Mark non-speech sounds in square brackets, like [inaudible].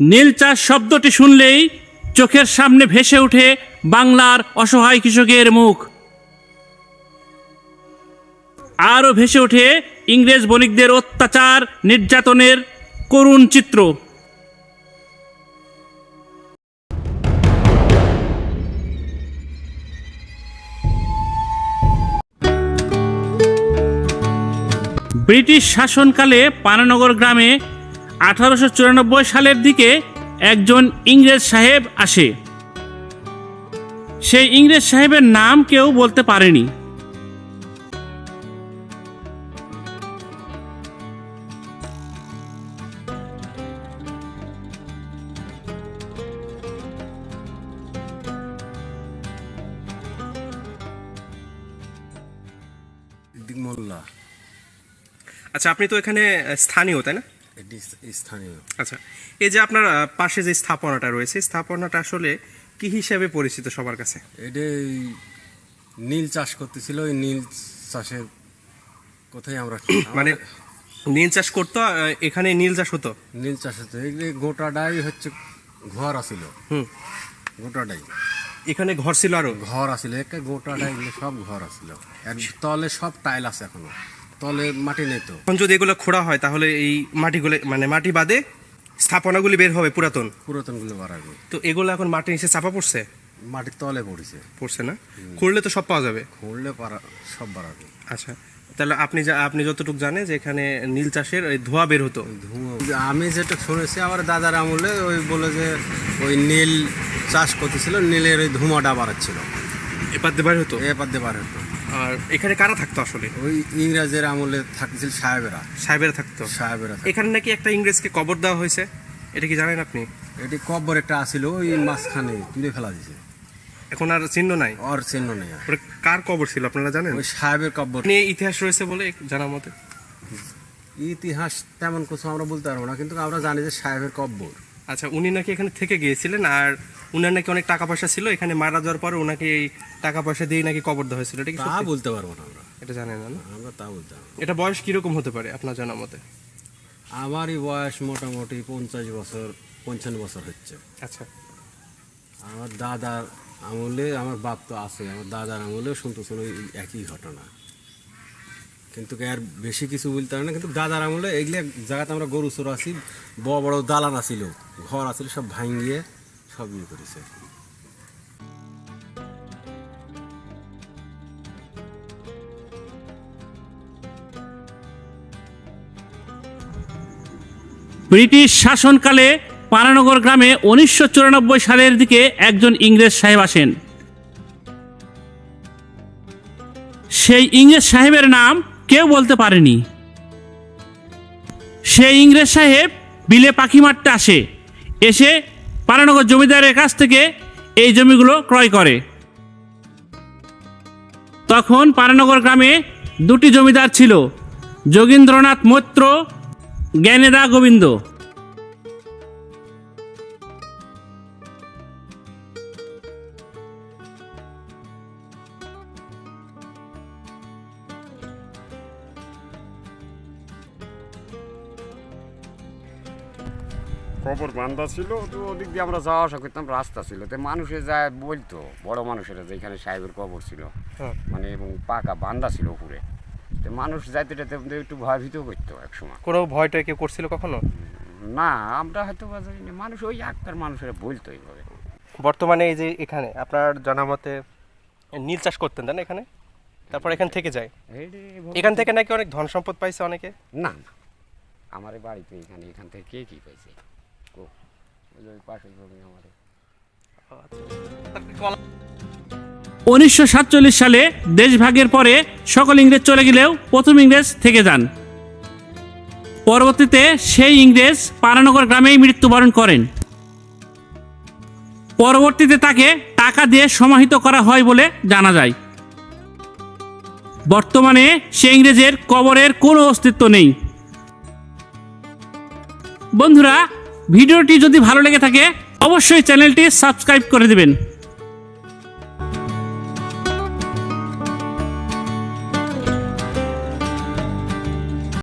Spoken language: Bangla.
নীল চাষ শব্দটি শুনলেই চোখের সামনে ভেসে ওঠে বাংলার অসহায় কৃষকের মুখ। আরও ভেসে ওঠে ইংরেজ বণিকদের অত্যাচার, নির্যাতনের করুণ চিত্র। ব্রিটিশ শাসনকালে পানানগর গ্রামে আঠারোশো চুরানব্বই সালের দিকে একজন ইংরেজ সাহেব আসে। সেই ইংরেজ সাহেবের নাম কেউ বলতে পারেনি। আচ্ছা আপনি তো এখানে স্থানীয়, তাই না? এটি স্থানীয়। আচ্ছা এই যে আপনার পাশে যে স্থাপনাটা রয়েছে স্থাপনাটা আসলে কি হিসাবে পরিচিত সবার কাছে? এটা এই নীল চাষ করতেছিল ওই নীল চাষের কোথায় আমরা [coughs] মানে নীল চাষ করতো এখানে নীল চাষ হতো? নীল চাষ হতো। এগুলি গোটাটাই হচ্ছে ঘর আসিল হুম। গোটাটাই। এখানে ঘর ছিল আরও? ঘর আসিল একটা গোটাটাই সব ঘর আর তলে সব টাইল আছে এখনও। তলে মাটি নেই তো। এখন যদি এগুলো খোঁড়া হয় তাহলে এই মাটিগুলো মানে মাটি বাদে স্থাপনাগুলি বের হবে পুরাতন। পুরাতনগুলো বাড়াবে তো এগুলো এখন মাটির নিচে চাপা পড়ছে? মাটির তলে পড়েছে। পড়ছে না? খুঁড়লে তো সব পাওয়া যাবে। খুঁড়লে পারা সব বাড়াবে আচ্ছা। তাহলে আপনি যা আপনি যতটুকু জানেন যে এখানে নীল চাষের ওই ধোয়া বের হতো। ধুঁয়ো আমি যেটা শুনেছি আমার দাদার আমলে ওই বলে যে ওই নীল চাষ করতেছিল নীলের ওই ধোঁয়াটা বাড়াচ্ছিল। এপার দিয়ে বের হতো? দিয়ে বার হতো। আর এখানে কারা থাকতো আসলে? ওই ইংরেজের আমলে থাকতেছিল সাহেবেরা। সাহেবেরা থাকতো। সাহেবেরা এখানে নাকি একটা ইংরেজকে কবর দেওয়া হয়েছে? এটা কি জানেন আপনি? এটি কব্বর একটা আসিল ওই মাঝখানে তুলে ফেলা দিছে এখন আর চিহ্ন নাই? ওর চিহ্ন নেই আর। কার কবর ছিল আপনারা জানেন? ওই সাহেবের কব্বর নিয়ে ইতিহাস রয়েছে বলে জানার মতে। ইতিহাস তেমন কিছু আমরা বলতে পারব না কিন্তু আমরা জানি যে সাহেবের কব্বর আচ্ছা উনি নাকি এখানে থেকে গিয়েছিলেন আর উনার নাকি অনেক টাকা পয়সা ছিল এখানে মারা যাওয়ার পর ওনাকে এই টাকা পয়সা দিয়ে নাকি কবর দেওয়া হয়েছিল এটা কি তা সত্যি? বলতে পারব না আমরা এটা জানেন না না? আমরা তা বলতে পারব না। এটা বয়স কীরকম হতে পারে আপনার জানা মতে আমারই বয়স মোটামুটি পঞ্চাশ বছর পঞ্চান্ন বছর হচ্ছে আচ্ছা আমার দাদার আমলে আমার বাপ তো আছে আমার দাদার আমলেও শুনতেছিল ওই একই ঘটনা কিন্তু আর বেশি কিছু বলতে পারি না কিন্তু দাদার আমলে এগুলো জায়গাতে আমরা গরু চোর আছি বড় বড় দালান আছিল ঘর আছিল সব ভাঙ্গিয়ে সব ইয়ে করেছে ব্রিটিশ শাসনকালে পানানগর গ্রামে উনিশশো চুরানব্বই সালের দিকে একজন ইংরেজ সাহেব আসেন। সেই ইংরেজ সাহেবের নাম কেউ বলতে পারেনি। সেই ইংরেজ সাহেব বিলে পাখি মারতে আসে, এসে পানানগর জমিদারের কাছ থেকে এই জমিগুলো ক্রয় করে। তখন পানানগর গ্রামে দুটি জমিদার ছিল, যোগীন্দ্রনাথ মৈত্র, জ্ঞানেদা গোবিন্দ। কবর বান্ধা ছিল তো ওদিক দিয়ে আমরা যাওয়া আসা করতাম রাস্তা ছিল। তো মানুষে যায় বলতো বড় মানুষেরা যে এখানে সাহেবের কবর ছিল হ্যাঁ। মানে এবং পাকা বান্ধা ছিল উপরে। তো মানুষ যাইতে যাইতে একটু ভয়ভীত করতো এক সময় কোনো ভয়টা কেউ করছিল কখনো? না আমরা হয়তো জানি মানুষ ওই একটার মানুষেরা বলতো এইভাবে। বর্তমানে এই যে এখানে আপনার জানা মতে নীল চাষ করতেন তাই না এখানে? তারপর এখান থেকে যায়। এখান থেকে নাকি অনেক ধন সম্পদ পাইছে অনেকে? না না। আমার বাড়িতে এখানে এখান থেকে কে কি পাইছে? উনিশশো সাতচল্লিশ সালে দেশভাগের পরে সকল ইংরেজ চলে গেলেও প্রথম ইংরেজ থেকে যান। পরবর্তীতে সেই ইংরেজ পারানগর গ্রামেই মৃত্যুবরণ করেন। পরবর্তীতে তাকে টাকা দিয়ে সমাহিত করা হয় বলে জানা যায়। বর্তমানে সে ইংরেজের কবরের কোনো অস্তিত্ব নেই। বন্ধুরা ভিডিওটি যদি ভালো লেগে থাকে অবশ্যই চ্যানেলটি সাবস্ক্রাইব করে দেবেন।